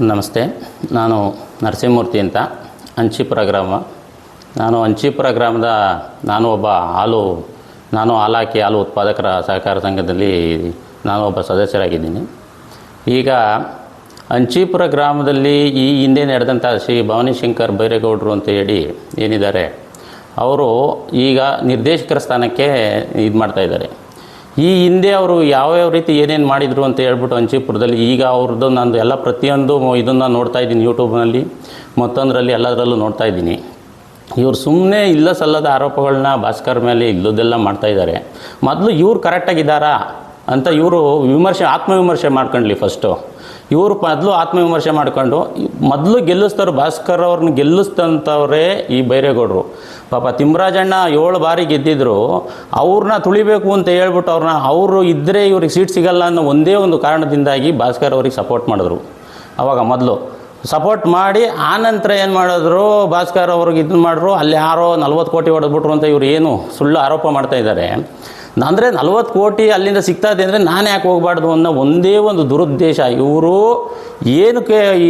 ನಮಸ್ತೆ. ನಾನು ನರಸಿಂಹಮೂರ್ತಿ ಅಂತ. ಅಂಚಿಪುರ ಗ್ರಾಮ. ನಾನು ಅಂಚಿಪುರ ಗ್ರಾಮದ ನಾನು ಒಬ್ಬ ಹಾಲು, ನಾನು ಹಾಲಾಕಿ ಹಾಲು ಉತ್ಪಾದಕರ ಸಹಕಾರ ಸಂಘದಲ್ಲಿ ನಾನು ಒಬ್ಬ ಸದಸ್ಯರಾಗಿದ್ದೀನಿ. ಈಗ ಅಂಚಿಪುರ ಗ್ರಾಮದಲ್ಲಿ ಈ ಹಿಂದೆ ನಡೆದಂಥ ಶ್ರೀ ಭವಾನಿ ಶಂಕರ್ ಬೈರೇಗೌಡರು ಅಂತ ಹೇಳಿ ಏನಿದ್ದಾರೆ, ಅವರು ಈಗ ನಿರ್ದೇಶಕರ ಸ್ಥಾನಕ್ಕೆ ಇದು ಮಾಡ್ತಾಯಿದ್ದಾರೆ ಈ ಹಿಂದೆ ಅವರು ಯಾವ್ಯಾವ ರೀತಿ ಏನೇನು ಮಾಡಿದರು ಅಂತ ಹೇಳ್ಬಿಟ್ಟು ಅಂಚಿಪುರದಲ್ಲಿ ಈಗ ಅವ್ರದ್ದು ನಂದು ಎಲ್ಲ ಪ್ರತಿಯೊಂದು ಇದನ್ನು ನೋಡ್ತಾ ಇದ್ದೀನಿ ಯೂಟ್ಯೂಬ್ನಲ್ಲಿ, ಮತ್ತೊಂದರಲ್ಲಿ ಎಲ್ಲದರಲ್ಲೂ ನೋಡ್ತಾ ಇದ್ದೀನಿ. ಇವರು ಸುಮ್ಮನೆ ಇಲ್ಲ ಸಲ್ಲದ ಆರೋಪಗಳನ್ನ ಭಾಸ್ಕರ್ ಮೇಲೆ ಇಲ್ಲದೆಲ್ಲ ಮಾಡ್ತಾ ಇದ್ದಾರೆ. ಮೊದಲು ಇವ್ರು ಕರೆಕ್ಟಾಗಿದ್ದಾರಾ ಅಂತ ಇವರು ವಿಮರ್ಶೆ, ಆತ್ಮವಿಮರ್ಶೆ ಮಾಡ್ಕೊಂಡ್ಲಿ ಫಸ್ಟು ಇವರು ಮೊದಲು ಆತ್ಮವಿಮರ್ಶೆ ಮಾಡ್ಕೊಂಡು, ಮೊದಲು ಗೆಲ್ಲಿಸ್ತಾರೆ ಭಾಸ್ಕರ್ ಅವ್ರನ್ನ ಗೆಲ್ಲಿಸ್ತಂಥವ್ರೇ ಈ ಬೈರೇಗೌಡರು. ಪಾಪ ತಿಮ್ಮರಾಜಣ್ಣ ಏಳು ಬಾರಿ ಗೆದ್ದಿದ್ರು ಅವ್ರನ್ನ ತುಳಿಬೇಕು ಅಂತ ಹೇಳ್ಬಿಟ್ಟು ಅವ್ರನ್ನ ಅವರು ಇದ್ದರೆ ಇವ್ರಿಗೆ ಸೀಟ್ ಸಿಗಲ್ಲ ಅನ್ನೋ ಒಂದೇ ಒಂದು ಕಾರಣದಿಂದಾಗಿ ಭಾಸ್ಕರ್ ಅವ್ರಿಗೆ ಸಪೋರ್ಟ್ ಮಾಡಿದ್ರು. ಅವಾಗ ಮೊದಲು. ಸಪೋರ್ಟ್ ಮಾಡಿ, ಆನಂತರ ಏನು ಮಾಡಿದ್ರು, ಭಾಸ್ಕರ್ ಅವ್ರಿಗೆ ಇದನ್ನ ಮಾಡಿದ್ರು, ಅಲ್ಲಿ ಯಾರೋ ನಲ್ವತ್ತು ಕೋಟಿ ಹೊಡೆದ್ಬಿಟ್ರು ಅಂತ ಇವ್ರು ಏನು ಸುಳ್ಳು ಆರೋಪ ಮಾಡ್ತಾ ಇದ್ದಾರೆ. ಅಂದರೆ ನಲವತ್ತು ಕೋಟಿ ಅಲ್ಲಿಂದ ಸಿಗ್ತಾ ಇದೆ ಅಂದರೆ ನಾನು ಯಾಕೆ ಹೋಗಬಾರ್ದು ಅನ್ನೋ ಒಂದೇ ಒಂದು ದುರುದ್ದೇಶ. ಇವರು ಏನಕ್ಕೆ ಈ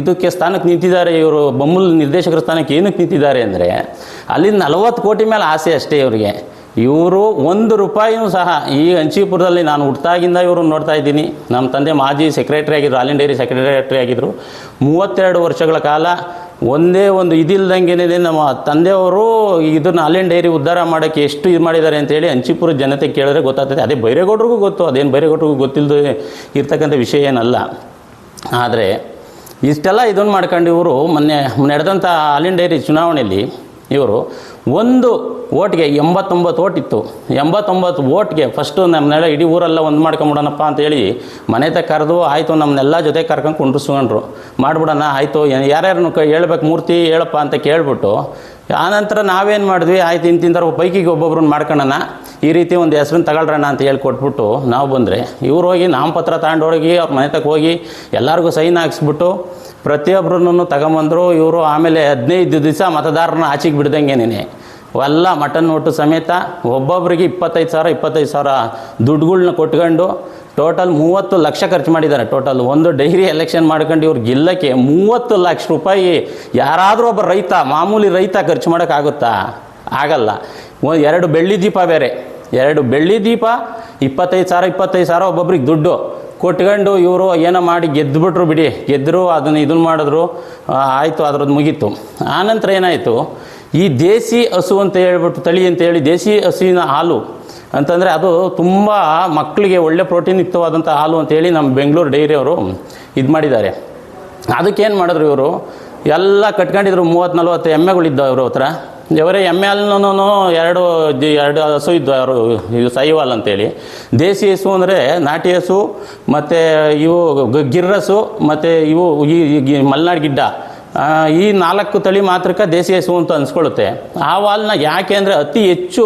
ಇದಕ್ಕೆ ಸ್ಥಾನಕ್ಕೆ ನಿಂತಿದ್ದಾರೆ, ಇವರು ಬೊಮ್ಮಲ್ ನಿರ್ದೇಶಕರ ಸ್ಥಾನಕ್ಕೆ ಏನಕ್ಕೆ ನಿಂತಿದ್ದಾರೆ ಅಂದರೆ ಅಲ್ಲಿ ನಲವತ್ತು ಕೋಟಿ ಮೇಲೆ ಆಸೆ ಅಷ್ಟೇ ಇವರಿಗೆ. ಇವರು ಒಂದು ರೂಪಾಯಿನೂ ಸಹ ಈ ಅಂಚಿಪುರದಲ್ಲಿ ನಾನು ಹುಟ್ಟಾಗಿಂದ ಇವರು ನೋಡ್ತಾ ಇದ್ದೀನಿ. ನಮ್ಮ ತಂದೆ ಮಾಜಿ ಸೆಕ್ರೆಟರಿ ಆಗಿದ್ದರು ಆಲ್ ಇಂಡಿಯಾ ಸೆಕ್ರೆಟರಿ ಆಗಿದ್ದರು ಮೂವತ್ತೆರಡು ವರ್ಷಗಳ ಕಾಲ ಒಂದೇ ಒಂದು ಇದಿಲ್ದಂಗೆನೇ ನಮ್ಮ ತಂದೆಯವರು ಇದನ್ನು ಹಾಲಿನ ಡೈರಿ ಉದ್ಧಾರ ಮಾಡೋಕ್ಕೆ ಎಷ್ಟು ಇದು ಮಾಡಿದ್ದಾರೆ ಅಂತೇಳಿ ಅಂಚಿಪುರ ಜನತೆ ಕೇಳಿದ್ರೆ ಗೊತ್ತಾಗ್ತದೆ. ಅದೇ ಬೈರೇಗೌಡರಿಗೂ ಗೊತ್ತು, ಅದೇನು ಬೈರೇಗೌಡರಿಗೂ ಗೊತ್ತಿಲ್ಲದೆ ಇರ್ತಕ್ಕಂಥ ವಿಷಯ ಏನಲ್ಲ. ಆದರೆ ಇಷ್ಟೆಲ್ಲ ಇದನ್ನು ಮಾಡ್ಕೊಂಡು ಇವರು ಮೊನ್ನೆ ನಡೆದಂಥ ಹಾಲಿನ ಡೈರಿ ಚುನಾವಣೆಯಲ್ಲಿ ಇವರು ಒಂದು ಓಟ್ಗೆ ಎಂಬತ್ತೊಂಬತ್ತು ಓಟ್ ಇತ್ತು. ಎಂಬತ್ತೊಂಬತ್ತು ಓಟ್ಗೆ ಫಸ್ಟು ನಮ್ಮನ್ನೆಲ್ಲ ಇಡೀ ಊರೆಲ್ಲ ಒಂದು ಮಾಡ್ಕೊಂಬಿಡೋಣಪ್ಪ ಅಂತೇಳಿ ಮನೆ ತ ಕರೆದು ಆಯಿತು ನಮ್ಮನ್ನೆಲ್ಲ ಜೊತೆ ಕರ್ಕೊಂಡು ಕುಂಡ್ರಿಸ್ಕೊಂಡ್ರು. ಮಾಡಿಬಿಡೋಣ, ಆಯಿತು ಯಾರ್ಯಾರನ್ನು ಕ ಹೇಳ್ಬೇಕು ಮೂರ್ತಿ ಹೇಳಪ್ಪ ಅಂತ ಕೇಳ್ಬಿಟ್ಟು, ಆನಂತರ ನಾವೇನು ಮಾಡಿದ್ವಿ, ಆಯ್ತು ಇಂತಿಂದ ಪೈಕಿಗೆ ಒಬ್ಬೊಬ್ರನ್ನ ಮಾಡ್ಕೊಳ್ಳೋಣ ಈ ರೀತಿ ಒಂದು ಹೆಸ್ರನ್ನ ತಗೊಳ್ರಣ್ಣ ಅಂತ ಹೇಳಿ ಕೊಟ್ಬಿಟ್ಟು ನಾವು ಬಂದರೆ, ಇವ್ರು ಹೋಗಿ ನಾಮಪತ್ರ ತಗೊಂಡೋಗಿ ಅವ್ರ ಮನೆ ತಕ್ಕ ಹೋಗಿ ಎಲ್ಲರಿಗೂ ಸೈನ್ ಹಾಕ್ಸ್ಬಿಟ್ಟು ಪ್ರತಿಯೊಬ್ಬರನ್ನು ತಗೊಂಬಂದರು, ಇವರು ಆಮೇಲೆ ಹದಿನೈದು ದಿವಸ ಮತದಾರರನ್ನ ಆಚೆಗೆ ಬಿಡ್ದಂಗೆನೇ ಎಲ್ಲ ಮಟನ್ ಒಟ್ಟು ಸಮೇತ ಒಬ್ಬೊಬ್ಬರಿಗೆ ಇಪ್ಪತ್ತೈದು ಸಾವಿರ ಇಪ್ಪತ್ತೈದು ಸಾವಿರ ದುಡ್ಡುಗಳ್ನ ಕೊಟ್ಕೊಂಡು ಟೋಟಲ್ ಮೂವತ್ತು ಲಕ್ಷ ಖರ್ಚು ಮಾಡಿದ್ದಾರೆ. ಟೋಟಲ್ ಒಂದು ಡೈರಿ ಎಲೆಕ್ಷನ್ ಮಾಡ್ಕೊಂಡು ಇವ್ರಿಗೆ ಇಲ್ಲಕ್ಕೆ ಮೂವತ್ತು ಲಕ್ಷ ರೂಪಾಯಿ ಯಾರಾದರೂ ಒಬ್ಬ ರೈತ, ಮಾಮೂಲಿ ರೈತ ಖರ್ಚು ಮಾಡೋಕ್ಕಾಗುತ್ತಾ ಆಗಲ್ಲ. ಎರಡು ಬೆಳ್ಳಿ ದೀಪ ಬೇರೆ. ಎರಡು ಬೆಳ್ಳಿ ದೀಪ, ಇಪ್ಪತ್ತೈದು ಸಾವಿರ ಇಪ್ಪತ್ತೈದು ಸಾವಿರ ಒಬ್ಬೊಬ್ರಿಗೆ ದುಡ್ಡು ಕೊಟ್ಕೊಂಡು ಇವರು ಏನೋ ಮಾಡಿ ಗೆದ್ದುಬಿಟ್ರು ಬಿಡಿ. ಗೆದ್ದರು ಅದನ್ನು ಇದನ್ನು ಮಾಡಿದ್ರು ಆಯಿತು ಅದ್ರದ್ದು ಮುಗೀತು. ಆನಂತರ ಏನಾಯಿತು? ಈ ದೇಸಿ ಹಸು ಅಂತ ಹೇಳ್ಬಿಟ್ಟು ತಳಿ ಅಂತ ಹೇಳಿ ದೇಸಿ ಹಸುವಿನ ಹಾಲು ಅಂತಂದರೆ ಅದು ತುಂಬ ಮಕ್ಕಳಿಗೆ ಒಳ್ಳೆ ಪ್ರೋಟೀನ್ ಯುಕ್ತವಾದಂಥ ಹಾಲು ಅಂತೇಳಿ ನಮ್ಮ ಬೆಂಗಳೂರು ಡೈರಿಯವರು ಇದು ಮಾಡಿದ್ದಾರೆ. ಅದಕ್ಕೇನು ಮಾಡಿದ್ರು ಇವರು? ಎಲ್ಲ ಕಟ್ಕೊಂಡಿದ್ರು ಮೂವತ್ತು ನಲ್ವತ್ತು ಎಮ್ಮೆಗಳಿದ್ದವು ಇವ್ರ ಹತ್ರ. ಇವರೇ ಎಮ್ಮೆ ಹಾಲಿನೂ ಎರಡು ಎರಡು ಹಸು ಇದ್ದು ಅವರು ಇದು ಸೈವಾಲ್ ಅಂತೇಳಿ ದೇಸಿ ಹಸು ಅಂದರೆ ನಾಟಿ ಹಸು, ಮತ್ತು ಇವು ಗಿರ್ರಸು, ಮತ್ತು ಇವು ಈ ಮಲ್ನಾಡು ಗಿಡ್ಡ. ಈ ನಾಲ್ಕು ತಳಿ ಮಾತ್ರಕ್ಕೆ ದೇಸಿ ಹಸು ಅಂತ ಅನ್ಸ್ಕೊಳ್ಳುತ್ತೆ. ಆ ಹಾಲನ್ನ ಯಾಕೆ ಅಂದರೆ ಅತಿ ಹೆಚ್ಚು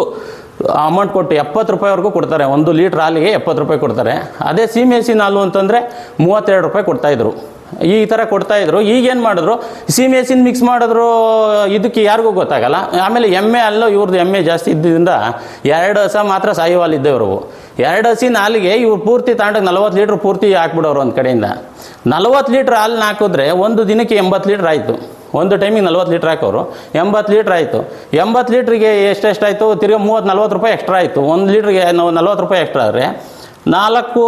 ಅಮೌಂಟ್ ಕೊಟ್ಟು ಎಪ್ಪತ್ತು ರೂಪಾಯಿವರೆಗೂ ಕೊಡ್ತಾರೆ. ಒಂದು ಲೀಟ್ರ್ ಹಾಲಿಗೆ ಎಪ್ಪತ್ತು ರೂಪಾಯಿ ಕೊಡ್ತಾರೆ. ಅದೇ ಸೀಮೆ ಹಸಿನ ಹಾಲು ಅಂತಂದರೆ ಮೂವತ್ತೆರಡು ರೂಪಾಯಿ ಕೊಡ್ತಾಯಿದ್ರು ಈ ಥರ ಕೊಡ್ತಾಯಿದ್ರು ಈಗೇನು ಮಾಡಿದ್ರು? ಸೀಮೆ ಇನ್ ಮಿಕ್ಸ್ ಮಾಡಿದ್ರು, ಇದಕ್ಕೆ ಯಾರಿಗೂ ಗೊತ್ತಾಗಲ್ಲ. ಆಮೇಲೆ ಎಮ್ಮೆ ಅಲ್ಲೋ ಇವ್ರದ್ದು ಎಮ್ಮೆ ಜಾಸ್ತಿ ಇದ್ದಿದ್ದರಿಂದ ಎರಡು ಹಸ ಮಾತ್ರ ಸಾಯುವಲ್ಲಿ ಇದ್ದವರು ಎರಡು ಹಸಿನ ಹಾಲಿಗೆ ಇವ್ರು ಪೂರ್ತಿ ತಾಂಡಕ್ಕೆ ನಲ್ವತ್ತು ಲೀಟ್ರ್ ಪೂರ್ತಿ ಹಾಕ್ಬಿಡೋರು ಒಂದು ಕಡೆಯಿಂದ. ನಲ್ವತ್ತು ಲೀಟ್ರ್ ಹಾಲನ್ನ ಹಾಕಿದ್ರೆ ಒಂದು ದಿನಕ್ಕೆ ಎಂಬತ್ತು ಲೀಟ್ರ್ ಆಯಿತು. ಒಂದು ಟೈಮಿಗೆ ನಲ್ವತ್ತು ಲೀಟ್ರ್ ಹಾಕೋರು. ಎಂಬತ್ತು ಲೀಟ್ರ್ ಆಯಿತು. ಎಂಬತ್ತು ಲೀಟ್ರಿಗೆ ಎಷ್ಟೆಷ್ಟಾಯಿತು? ತಿರ್ಗಿ ಮೂವತ್ತು ನಲ್ವತ್ತು ರೂಪಾಯಿ ಎಕ್ಸ್ಟ್ರಾ ಆಯಿತು. ಒಂದು ಲೀಟ್ರಿಗೆ ನಲ್ವತ್ತು ರೂಪಾಯಿ ಎಕ್ಸ್ಟ್ರಾ ಆದರೆ ನಾಲ್ಕು,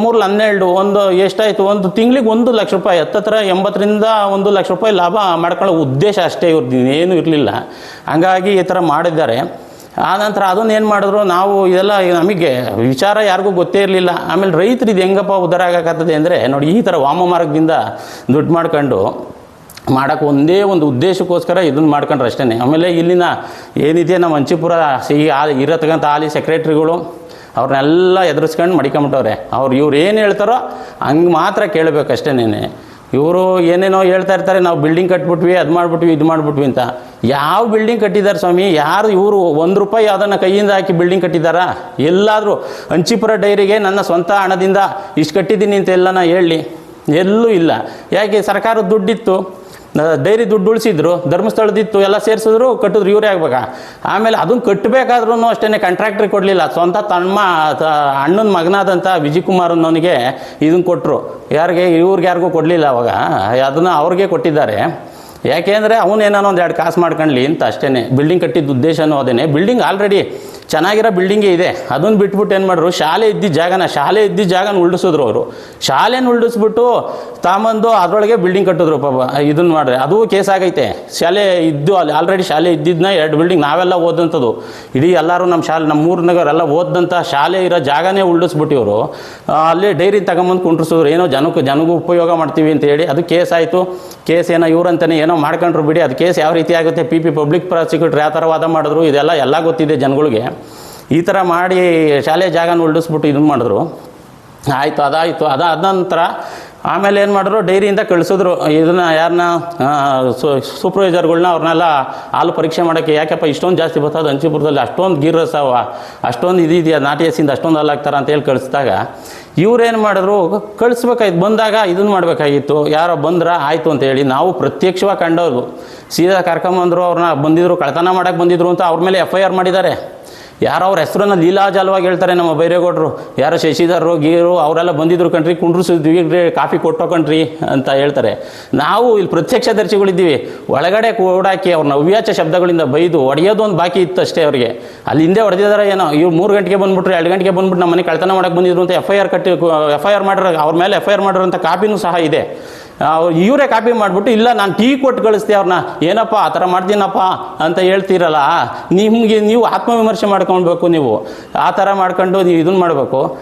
ಮೂರು, ಹನ್ನೆರಡು, ಒಂದು, ಎಷ್ಟಾಯಿತು? ಒಂದು ತಿಂಗಳಿಗೆ ಒಂದು ಲಕ್ಷ ರೂಪಾಯಿ, ಹತ್ತತ್ರ ಎಂಬತ್ತರಿಂದ ಒಂದು ಲಕ್ಷ ರೂಪಾಯಿ ಲಾಭ ಮಾಡ್ಕೊಳ್ಳೋ ಉದ್ದೇಶ ಅಷ್ಟೇ ಇವ್ರದ್ದು ಏನೂ ಇರಲಿಲ್ಲ. ಹಾಗಾಗಿ ಈ ಥರ ಮಾಡಿದ್ದಾರೆ. ಆನಂತರ ಅದನ್ನು ಏನು ಮಾಡಿದ್ರು? ನಾವು ಇದೆಲ್ಲ ನಮಗೆ ವಿಚಾರ ಯಾರಿಗೂ ಗೊತ್ತೇ ಇರಲಿಲ್ಲ. ಆಮೇಲೆ ರೈತರು ಇದು ಹೆಂಗಪ್ಪ ಉದ್ಧಾರ ಆಗಕತ್ತದೆ ಅಂದರೆ, ನೋಡಿ, ಈ ಥರ ವಾಮ ಮಾರ್ಗದಿಂದ ದುಡ್ಡು ಮಾಡ್ಕೊಂಡು ಮಾಡೋಕೆ ಒಂದೇ ಒಂದು ಉದ್ದೇಶಕ್ಕೋಸ್ಕರ ಇದನ್ನು ಮಾಡ್ಕೊಂಡ್ರೆ ಅಷ್ಟೇ ಆಮೇಲೆ ಇಲ್ಲಿನ ಏನಿದೆ, ನಮ್ಮ ಹಂಚಿಪುರ ಸಿ ಇರತಕ್ಕಂಥ ಆಲಿ ಸೆಕ್ರೆಟ್ರಿಗಳು ಅವ್ರನ್ನೆಲ್ಲ ಎದುರಿಸ್ಕೊಂಡು ಮಡಿಕೊಂಬಿಟ್ಟವ್ರೆ. ಅವ್ರು ಇವ್ರು ಏನು ಹೇಳ್ತಾರೋ ಹಂಗೆ ಮಾತ್ರ ಕೇಳಬೇಕಷ್ಟೇನೆ ಇವರು ಏನೇನೋ ಹೇಳ್ತಾ ಇರ್ತಾರೆ, ನಾವು ಬಿಲ್ಡಿಂಗ್ ಕಟ್ಬಿಟ್ವಿ, ಅದು ಮಾಡಿಬಿಟ್ವಿ, ಇದು ಮಾಡಿಬಿಟ್ವಿ ಅಂತ. ಯಾವ ಬಿಲ್ಡಿಂಗ್ ಕಟ್ಟಿದ್ದಾರೆ ಸ್ವಾಮಿ? ಯಾರು ಇವರು ಒಂದು ರೂಪಾಯಿ ಅದನ್ನು ಕೈಯಿಂದ ಹಾಕಿ ಬಿಲ್ಡಿಂಗ್ ಕಟ್ಟಿದ್ದಾರಾ ಎಲ್ಲಾದರೂ ಅಂಚಿಪುರ ಡೈರಿಗೆ ನನ್ನ ಸ್ವಂತ ಹಣದಿಂದ ಇಷ್ಟು ಕಟ್ಟಿದ್ದೀನಿ ಅಂತ ಎಲ್ಲನ ಹೇಳಿ. ಎಲ್ಲೂ ಇಲ್ಲ. ಯಾಕೆ? ಸರ್ಕಾರದ ದುಡ್ಡಿತ್ತು. ಡೈರಿ ದುಡ್ಡು ಉಳಿಸಿದ್ರು, ಧರ್ಮಸ್ಥಳದಿತ್ತು, ಎಲ್ಲ ಸೇರಿಸಿದ್ರು, ಕಟ್ಟಿದ್ರು, ಇವರೇ ಆಗ್ಬೇಕಾ? ಆಮೇಲೆ ಅದನ್ನು ಕಟ್ಟಬೇಕಾದ್ರೂ ಅಷ್ಟೇ ಕಾಂಟ್ರಾಕ್ಟ್ರಿಗೆ ಕೊಡಲಿಲ್ಲ. ಸ್ವಂತ ತಮ್ಮ ಅಣ್ಣನ ಮಗನಾದಂಥ ವಿಜಯ್ ಕುಮಾರ್ ಅನ್ನೋನಿಗೆ ಇದನ್ನು ಕೊಟ್ಟರು ಯಾರಿಗೆ, ಇವ್ರಿಗೆ ಯಾರಿಗೂ ಕೊಡಲಿಲ್ಲ ಅವಾಗ. ಅದನ್ನು ಅವ್ರಿಗೆ ಕೊಟ್ಟಿದ್ದಾರೆ. ಯಾಕೆಂದರೆ ಅವನೇನೋ ಒಂದು ಎರಡು ಕಾಸು ಮಾಡ್ಕೊಳ್ಳಿ ಅಂತ ಅಷ್ಟೇ ಬಿಲ್ಡಿಂಗ್ ಕಟ್ಟಿದ್ದ ಉದ್ದೇಶನೂ ಅದೇನೆ. ಬಿಲ್ಡಿಂಗ್ ಆಲ್ರೆಡಿ ಚೆನ್ನಾಗಿರೋ ಬಿಲ್ಡಿಂಗೇ ಇದೆ. ಅದನ್ನು ಬಿಟ್ಬಿಟ್ಟು ಏನು ಮಾಡ್ರು? ಶಾಲೆ ಇದ್ದಿದ್ದ ಜಾಗನ, ಶಾಲೆ ಇದ್ದಿದ್ದ ಜಾಗನ ಉಳಿಸಿದ್ರು ಅವರು. ಶಾಲೆನ ಉಲ್ಡಿಸ್ಬಿಟ್ಟು ತಾಂಬಂದು ಅದರೊಳಗೆ ಬಿಲ್ಡಿಂಗ್ ಕಟ್ಟಿದ್ರು ಪಾಪ, ಇದನ್ನು ಮಾಡ್ರೆ. ಅದು ಕೇಸ್ ಆಗೈತೆ. ಶಾಲೆ ಇದ್ದು ಅಲ್ಲಿ ಆಲ್ರೆಡಿ ಶಾಲೆ ಇದ್ದಿದ್ದನ್ನ ಎರಡು ಬಿಲ್ಡಿಂಗ್ ನಾವೆಲ್ಲ ಓದಂಥದ್ದು ಇಡೀ ಎಲ್ಲರೂ ನಮ್ಮ ಶಾಲೆ ನಮ್ಮ ಮೂರ್ನಗರ್ ಎಲ್ಲ ಓದಂಥ ಶಾಲೆ ಇರೋ ಜಾಗನೇ ಉಳಿಸ್ಬಿಟ್ಟು ಇವರು ಅಲ್ಲಿ ಡೈರಿ ತಗೊಂಬಂದು ಕುಂಟ್ರಿಸಿದ್ರು ಏನೋ ಜನಕ್ಕೆ, ಜನಗೂ ಉಪಯೋಗ ಮಾಡ್ತೀವಿ ಅಂತ ಹೇಳಿ. ಅದು ಕೇಸ್ ಆಯಿತು. ಕೇಸ್ ಏನೋ ಇವ್ರಂತಾನೆ ಏನೋ ಮಾಡ್ಕೊಂಡ್ರು ಬಿಡಿ. ಅದು ಕೇಸ್ ಯಾವ ರೀತಿ ಆಗುತ್ತೆ? ಪಿ ಪಿ ಪಬ್ಲಿಕ್ ಪ್ರಾಸಿಕ್ಯೂಟರ್ ಯಾವ ಥರ ವಾದ ಮಾಡಿದ್ರು? ಇದೆಲ್ಲ ಎಲ್ಲ ಗೊತ್ತಿದೆ ಜನಗಳಿಗೆ. ಈ ಥರ ಮಾಡಿ ಶಾಲೆ ಜಾಗನ ಉಳಿಸ್ಬಿಟ್ಟು ಇದನ್ನು ಮಾಡಿದ್ರು. ಆಯಿತು, ಅದಾಯಿತು. ಅದಾದ ನಂತರ ಆಮೇಲೆ ಏನು ಮಾಡಿದ್ರು? ಡೈರಿಯಿಂದ ಕಳಿಸಿದ್ರು. ಇದನ್ನು ಯಾರನ್ನ ಸೂಪರ್ವೈಸರ್ಗಳನ್ನ ಅವ್ರನ್ನೆಲ್ಲ ಹಾಲು ಪರೀಕ್ಷೆ ಮಾಡೋಕ್ಕೆ ಯಾಕಪ್ಪ ಇಷ್ಟೊಂದು ಜಾಸ್ತಿ ಬರ್ತದೆ? ಹಂಚಿಪುರದಲ್ಲಿ ಅಷ್ಟೊಂದು ಗೀರ್ ರಸವ ಅಷ್ಟೊಂದು ಇದೆಯಾ? ನಾಟಿ ಹಸಿಂದ ಅಷ್ಟೊಂದು ಹಾಲು ಹಾಕ್ತಾರೆ ಅಂತೇಳಿ ಕಳಿಸಿದಾಗ ಇವ್ರೇನು ಮಾಡಿದ್ರು? ಕಳಿಸ್ಬೇಕಾಯ್ತು. ಬಂದಾಗ ಇದನ್ನು ಮಾಡಬೇಕಾಗಿತ್ತು. ಯಾರೋ ಬಂದ್ರ ಆಯಿತು ಅಂತ ಹೇಳಿ ನಾವು ಪ್ರತ್ಯಕ್ಷವಾಗಿ ಕಂಡವ್ರು. ಸೀದಾ ಕರ್ಕೊಂಬಂದರು, ಅವ್ರನ್ನ ಬಂದಿದ್ರು ಕಳ್ತನ ಮಾಡೋಕ್ಕೆ ಬಂದಿದ್ರು ಅಂತ ಅವ್ರ ಮೇಲೆ ಎಫ್ ಐ ಆರ್ ಮಾಡಿದ್ದಾರೆ. ಯಾರೋ ಅವ್ರ ಹೆಸರನ್ನ ಲೀಲಾಜಾಲವಾಗಿ ಹೇಳ್ತಾರೆ ನಮ್ಮ ಬೈರೇಗೌಡರು. ಯಾರೋ ಶಶಿಧರು ಗೀರು, ಅವರೆಲ್ಲ ಬಂದಿದ್ರು ಕಣ್ರಿ ಕುಂಡ್ರಿಸಿದ್ವಿ ಕಾಫಿ ಕೊಟ್ಟೋ ಕಣ್ರಿ ಅಂತ ಹೇಳ್ತಾರೆ. ನಾವು ಇಲ್ಲಿ ಪ್ರತ್ಯಕ್ಷದರ್ಶಿಗಳಿದ್ದೀವಿ ಒಳಗಡೆ ಕೂಡಾಕಿ ಅವ್ರನ್ನ ಅವ್ಯಾಚ ಶಬ್ದಗಳಿಂದ ಬೈದು ಹೊಡೆಯೋದು ಒಂದು ಬಾಕಿ ಇತ್ತು ಅಷ್ಟೇ ಅವರಿಗೆ. ಅಲ್ಲಿ ಹಿಂದೆ ಹೊಡೆದಿದ್ದಾರೆ ಏನೋ, ಇವ್ರು ಮೂರು ಗಂಟೆಗೆ ಬಂದ್ಬಿಟ್ರು, ಎರಡು ಗಂಟೆಗೆ ಬಂದ್ಬಿಟ್ಟು ನಮ್ಮ ಮನೆ ಕಳ್ತನ ಮಾಡಕ್ಕೆ ಬಂದಿದ್ರು ಅಂತ ಎಫ್ ಐ ಆರ್ ಕಟ್ಟಿ ಎಫ್ ಐ ಆರ್ ಮಾಡಿರೋ, ಅವ್ರ ಮೇಲೆ ಎಫ್ ಐ ಆರ್ ಮಾಡಿರೋಂಥ ಕಾಪಿನೂ ಸಹ ಇದೆ. ಇವರೇ ಕಾಪಿ ಮಾಡಿಬಿಟ್ಟು, ಇಲ್ಲ, ನಾನು ಟೀ ಕೊಟ್ಟು ಕಳಿಸ್ತೀವಿ ಅವ್ರನ್ನ ಏನಪ್ಪ, ಆ ಥರ ಮಾಡ್ತೀನಪ್ಪ ಅಂತ ಹೇಳ್ತೀರಲ್ಲ, ನಿಮಗೆ ನೀವು ಆತ್ಮವಿಮರ್ಶೆ ಮಾಡ್ಕೊಳ್ಬೇಕು ನೀವು. ಆ ಥರ ಮಾಡ್ಕೊಂಡು ನೀವು ಇದನ್ನು ಮಾಡಬೇಕು.